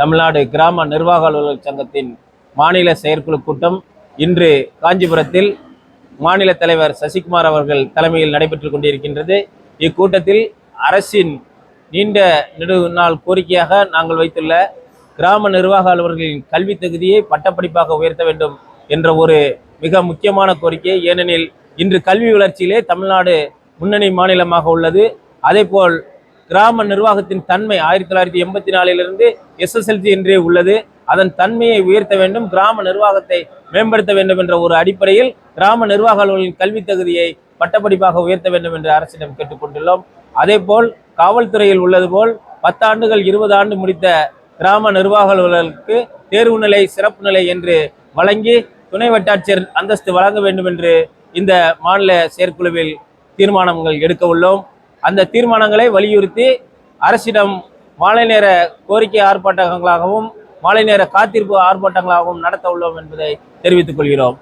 தமிழ்நாடு கிராம நிர்வாக அலுவலர் சங்கத்தின் மாநில செயற்குழு கூட்டம் இன்று காஞ்சிபுரத்தில் மாநில தலைவர் சசிகுமார் அவர்கள் தலைமையில் நடைபெற்று கொண்டிருக்கின்றது. இக்கூட்டத்தில் அரசின் நீண்ட நெடு நாள் கோரிக்கையாக நாங்கள் வைத்துள்ள கிராம நிர்வாக அலுவலர்களின் கல்வி தகுதியை பட்டப்படிப்பாக உயர்த்த வேண்டும் என்ற ஒரு மிக முக்கியமான கோரிக்கை. ஏனெனில் இன்று கல்வி வளர்ச்சியிலே தமிழ்நாடு முன்னணி மாநிலமாக உள்ளது. அதேபோல் கிராம நிர்வாகத்தின் தன்மை ஆயிரத்தி தொள்ளாயிரத்தி எண்பத்தி நாலிலிருந்து எஸ்எஸ்எல்சி என்றே உள்ளது. அதன் தன்மையை உயர்த்த வேண்டும் கிராம நிர்வாகத்தை மேம்படுத்த வேண்டும் என்ற ஒரு அடிப்படையில் கிராம நிர்வாக அலுவலின் கல்வி தகுதியை பட்டப்படிப்பாக உயர்த்த வேண்டும் என்று அரசிடம் கேட்டுக்கொண்டுள்ளோம் அதேபோல் காவல்துறையில் உள்ளது போல் பத்தாண்டுகள் இருபது ஆண்டு முடித்த கிராம நிர்வாக அலுவலர்களுக்கு தேர்வு நிலை சிறப்பு நிலை என்று வழங்கி துணை வட்டாட்சியர் அந்தஸ்து வழங்க வேண்டும் என்று இந்த மாநில செயற்குழுவில் தீர்மானங்கள் எடுக்க உள்ளோம். அந்த தீர்மானங்களை வலியுறுத்தி அரசிடம் மாலை நேர கோரிக்கை ஆர்ப்பாட்டங்களாகவும் மாலை நேர காத்திருப்பு ஆர்ப்பாட்டங்களாகவும் நடத்த உள்ளோம் என்பதை தெரிவித்துக் கொள்கிறோம்.